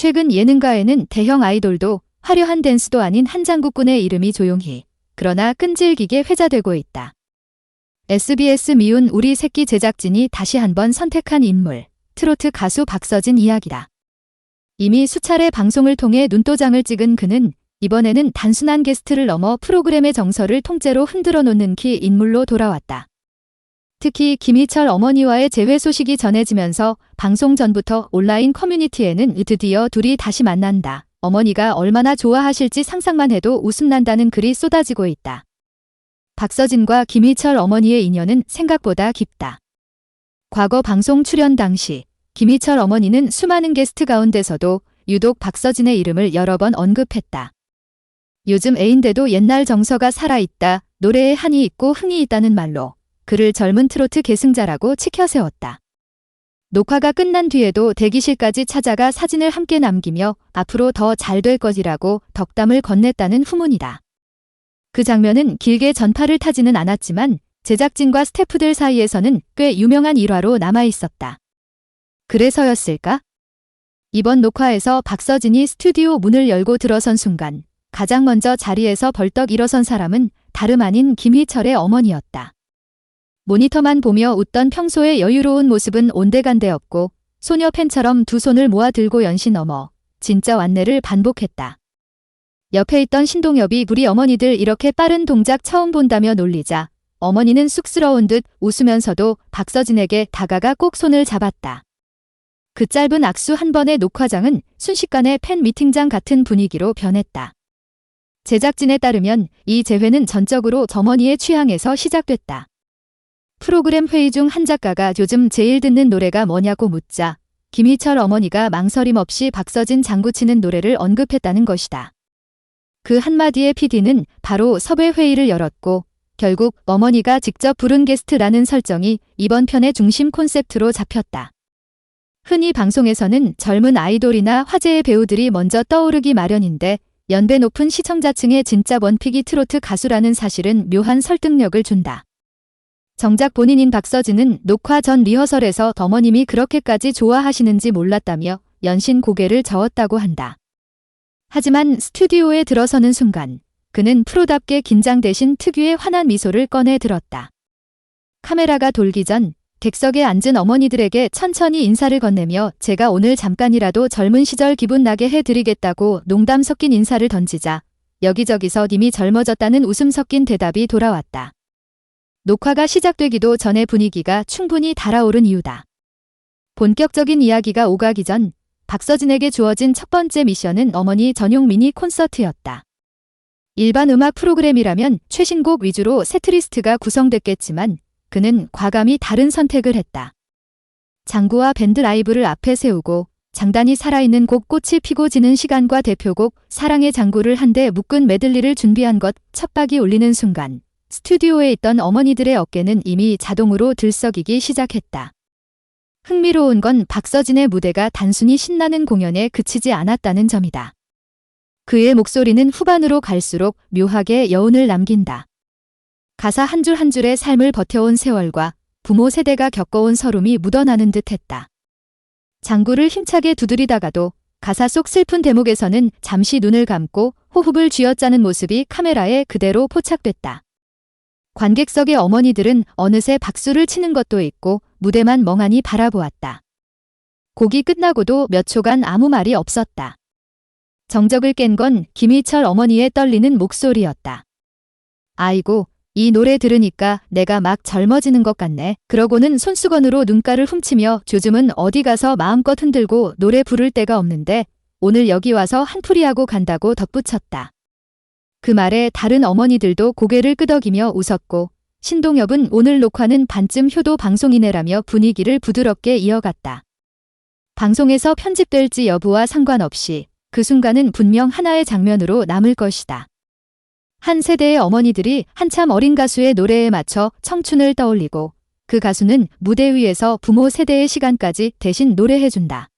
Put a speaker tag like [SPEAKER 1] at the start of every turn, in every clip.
[SPEAKER 1] 최근 예능가에는 대형 아이돌도 화려한 댄스도 아닌 한 장국군의 이름이 조용히 그러나 끈질기게 회자되고 있다. SBS 미운 우리 새끼 제작진이 다시 한번 선택한 인물, 트로트 가수 박서진 이야기다. 이미 수차례 방송을 통해 눈도장을 찍은 그는 이번에는 단순한 게스트를 넘어 프로그램의 정서를 통째로 흔들어 놓는 키 인물로 돌아왔다. 특히 김희철 어머니와의 재회 소식이 전해지면서 방송 전부터 온라인 커뮤니티에는 드디어 둘이 다시 만난다. 어머니가 얼마나 좋아하실지 상상만 해도 웃음 난다는 글이 쏟아지고 있다. 박서진과 김희철 어머니의 인연은 생각보다 깊다. 과거 방송 출연 당시 김희철 어머니는 수많은 게스트 가운데서도 유독 박서진의 이름을 여러 번 언급했다. 요즘 애인데도 옛날 정서가 살아있다, 노래에 한이 있고 흥이 있다는 말로 그를 젊은 트로트 계승자라고 치켜세웠다. 녹화가 끝난 뒤에도 대기실까지 찾아가 사진을 함께 남기며 앞으로 더 잘 될 것이라고 덕담을 건넸다는 후문이다. 그 장면은 길게 전파를 타지는 않았지만 제작진과 스태프들 사이에서는 꽤 유명한 일화로 남아 있었다. 그래서였을까? 이번 녹화에서 박서진이 스튜디오 문을 열고 들어선 순간 가장 먼저 자리에서 벌떡 일어선 사람은 다름 아닌 김희철의 어머니였다. 모니터만 보며 웃던 평소의 여유로운 모습은 온데간데 없고 소녀 팬처럼 두 손을 모아 들고 연신 어머, 진짜 완내를 반복했다. 옆에 있던 신동엽이 우리 어머니들 이렇게 빠른 동작 처음 본다며 놀리자 어머니는 쑥스러운 듯 웃으면서도 박서진에게 다가가 꼭 손을 잡았다. 그 짧은 악수 한 번의 녹화장은 순식간에 팬 미팅장 같은 분위기로 변했다. 제작진에 따르면 이 재회는 전적으로 점원이의 취향에서 시작됐다. 프로그램 회의 중 한 작가가 요즘 제일 듣는 노래가 뭐냐고 묻자 김희철 어머니가 망설임 없이 박서진 장구치는 노래를 언급했다는 것이다. 그 한마디에 PD는 바로 섭외 회의를 열었고 결국 어머니가 직접 부른 게스트라는 설정이 이번 편의 중심 콘셉트로 잡혔다. 흔히 방송에서는 젊은 아이돌이나 화제의 배우들이 먼저 떠오르기 마련인데 연배 높은 시청자층의 진짜 원픽이 트로트 가수라는 사실은 묘한 설득력을 준다. 정작 본인인 박서진은 녹화 전 리허설에서 어머님이 그렇게까지 좋아하시는지 몰랐다며 연신 고개를 저었다고 한다. 하지만 스튜디오에 들어서는 순간 그는 프로답게 긴장 대신 특유의 환한 미소를 꺼내 들었다. 카메라가 돌기 전 객석에 앉은 어머니들에게 천천히 인사를 건네며 제가 오늘 잠깐이라도 젊은 시절 기분 나게 해드리겠다고 농담 섞인 인사를 던지자 여기저기서 이미 젊어졌다는 웃음 섞인 대답이 돌아왔다. 녹화가 시작되기도 전에 분위기가 충분히 달아오른 이유다. 본격적인 이야기가 오가기 전 박서진에게 주어진 첫 번째 미션은 어머니 전용 미니 콘서트였다. 일반 음악 프로그램이라면 최신곡 위주로 세트리스트가 구성됐겠지만 그는 과감히 다른 선택을 했다. 장구와 밴드 라이브를 앞에 세우고 장단이 살아있는 곡 꽃이 피고 지는 시간과 대표곡 사랑의 장구를 한데 묶은 메들리를 준비한 것 첫박이 울리는 순간 스튜디오에 있던 어머니들의 어깨는 이미 자동으로 들썩이기 시작했다. 흥미로운 건 박서진의 무대가 단순히 신나는 공연에 그치지 않았다는 점이다. 그의 목소리는 후반으로 갈수록 묘하게 여운을 남긴다. 가사 한 줄 한 줄의 삶을 버텨온 세월과 부모 세대가 겪어온 서름이 묻어나는 듯 했다. 장구를 힘차게 두드리다가도 가사 속 슬픈 대목에서는 잠시 눈을 감고 호흡을 쥐어짜는 모습이 카메라에 그대로 포착됐다. 관객석의 어머니들은 어느새 박수를 치는 것도 있고 무대만 멍하니 바라보았다. 곡이 끝나고도 몇 초간 아무 말이 없었다. 정적을 깬 건 김희철 어머니의 떨리는 목소리였다. 아이고, 이 노래 들으니까 내가 막 젊어지는 것 같네. 그러고는 손수건으로 눈가를 훔치며 요즘은 어디 가서 마음껏 흔들고 노래 부를 데가 없는데 오늘 여기 와서 한풀이하고 간다고 덧붙였다. 그 말에 다른 어머니들도 고개를 끄덕이며 웃었고 신동엽은 오늘 녹화는 반쯤 효도 방송이네라며 분위기를 부드럽게 이어갔다. 방송에서 편집될지 여부와 상관없이 그 순간은 분명 하나의 장면으로 남을 것이다. 한 세대의 어머니들이 한참 어린 가수의 노래에 맞춰 청춘을 떠올리고 그 가수는 무대 위에서 부모 세대의 시간까지 대신 노래해준다.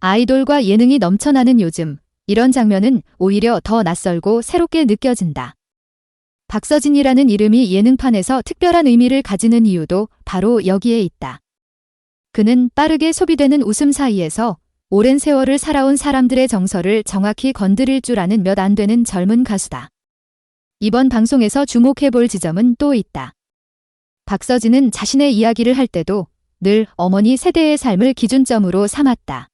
[SPEAKER 1] 아이돌과 예능이 넘쳐나는 요즘 이런 장면은 오히려 더 낯설고 새롭게 느껴진다. 박서진이라는 이름이 예능판에서 특별한 의미를 가지는 이유도 바로 여기에 있다. 그는 빠르게 소비되는 웃음 사이에서 오랜 세월을 살아온 사람들의 정서를 정확히 건드릴 줄 아는 몇 안 되는 젊은 가수다. 이번 방송에서 주목해 볼 지점은 또 있다. 박서진은 자신의 이야기를 할 때도 늘 어머니 세대의 삶을 기준점으로 삼았다.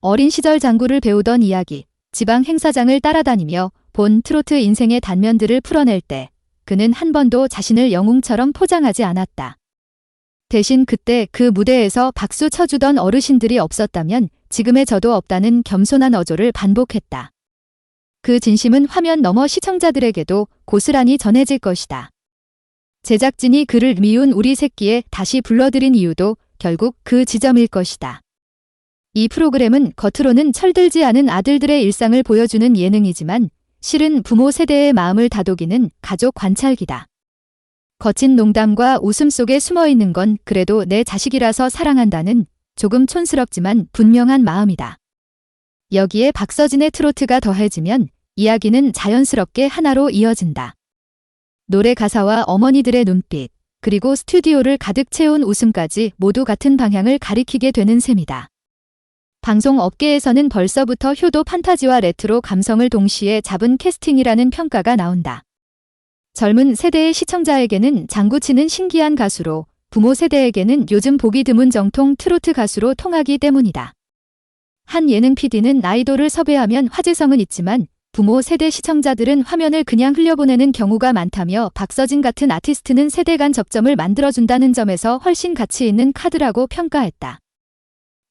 [SPEAKER 1] 어린 시절 장구를 배우던 이야기, 지방 행사장을 따라다니며 본 트로트 인생의 단면들을 풀어낼 때 그는 한 번도 자신을 영웅처럼 포장하지 않았다. 대신 그때 그 무대에서 박수 쳐주던 어르신들이 없었다면 지금의 저도 없다는 겸손한 어조를 반복했다. 그 진심은 화면 너머 시청자들에게도 고스란히 전해질 것이다. 제작진이 그를 미운 우리 새끼에 다시 불러들인 이유도 결국 그 지점일 것이다. 이 프로그램은 겉으로는 철들지 않은 아들들의 일상을 보여주는 예능이지만 실은 부모 세대의 마음을 다독이는 가족 관찰기다. 거친 농담과 웃음 속에 숨어 있는 건 그래도 내 자식이라서 사랑한다는 조금 촌스럽지만 분명한 마음이다. 여기에 박서진의 트로트가 더해지면 이야기는 자연스럽게 하나로 이어진다. 노래 가사와 어머니들의 눈빛, 그리고 스튜디오를 가득 채운 웃음까지 모두 같은 방향을 가리키게 되는 셈이다. 방송 업계에서는 벌써부터 효도 판타지와 레트로 감성을 동시에 잡은 캐스팅이라는 평가가 나온다. 젊은 세대의 시청자에게는 장구치는 신기한 가수로, 부모 세대에게는 요즘 보기 드문 정통 트로트 가수로 통하기 때문이다. 한 예능 PD는 아이돌을 섭외하면 화제성은 있지만 부모 세대 시청자들은 화면을 그냥 흘려보내는 경우가 많다며 박서진 같은 아티스트는 세대 간 접점을 만들어준다는 점에서 훨씬 가치 있는 카드라고 평가했다.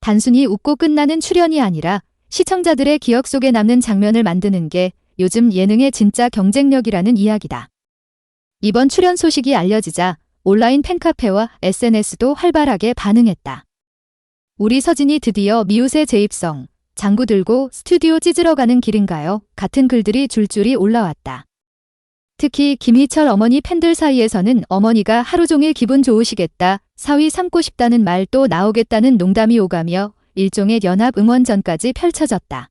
[SPEAKER 1] 단순히 웃고 끝나는 출연이 아니라 시청자들의 기억 속에 남는 장면을 만드는 게 요즘 예능의 진짜 경쟁력이라는 이야기다. 이번 출연 소식이 알려지자 온라인 팬카페와 SNS도 활발하게 반응했다. 우리 서진이 드디어 미우새 재입성, 장구 들고 스튜디오 찢으러 가는 길인가요? 같은 글들이 줄줄이 올라왔다. 특히 김희철 어머니 팬들 사이에서는 어머니가 하루 종일 기분 좋으시겠다, 사위 삼고 싶다는 말 또 나오겠다는 농담이 오가며 일종의 연합 응원전까지 펼쳐졌다.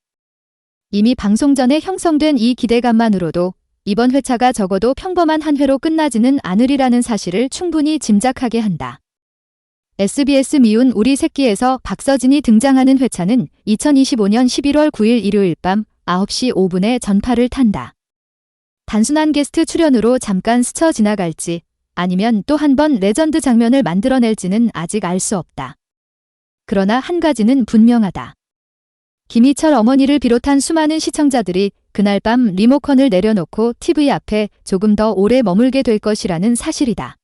[SPEAKER 1] 이미 방송 전에 형성된 이 기대감만으로도 이번 회차가 적어도 평범한 한 회로 끝나지는 않으리라는 사실을 충분히 짐작하게 한다. SBS 미운 우리 새끼에서 박서진이 등장하는 회차는 2025년 11월 9일 일요일 밤 9시 5분에 전파를 탄다. 단순한 게스트 출연으로 잠깐 스쳐 지나갈지 아니면 또 한 번 레전드 장면을 만들어낼지는 아직 알 수 없다. 그러나 한 가지는 분명하다. 김희철 어머니를 비롯한 수많은 시청자들이 그날 밤 리모컨을 내려놓고 TV 앞에 조금 더 오래 머물게 될 것이라는 사실이다.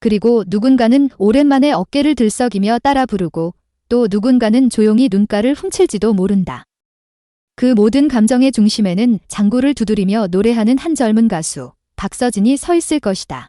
[SPEAKER 1] 그리고 누군가는 오랜만에 어깨를 들썩이며 따라 부르고 또 누군가는 조용히 눈가를 훔칠지도 모른다. 그 모든 감정의 중심에는 장구를 두드리며 노래하는 한 젊은 가수, 박서진이 서 있을 것이다.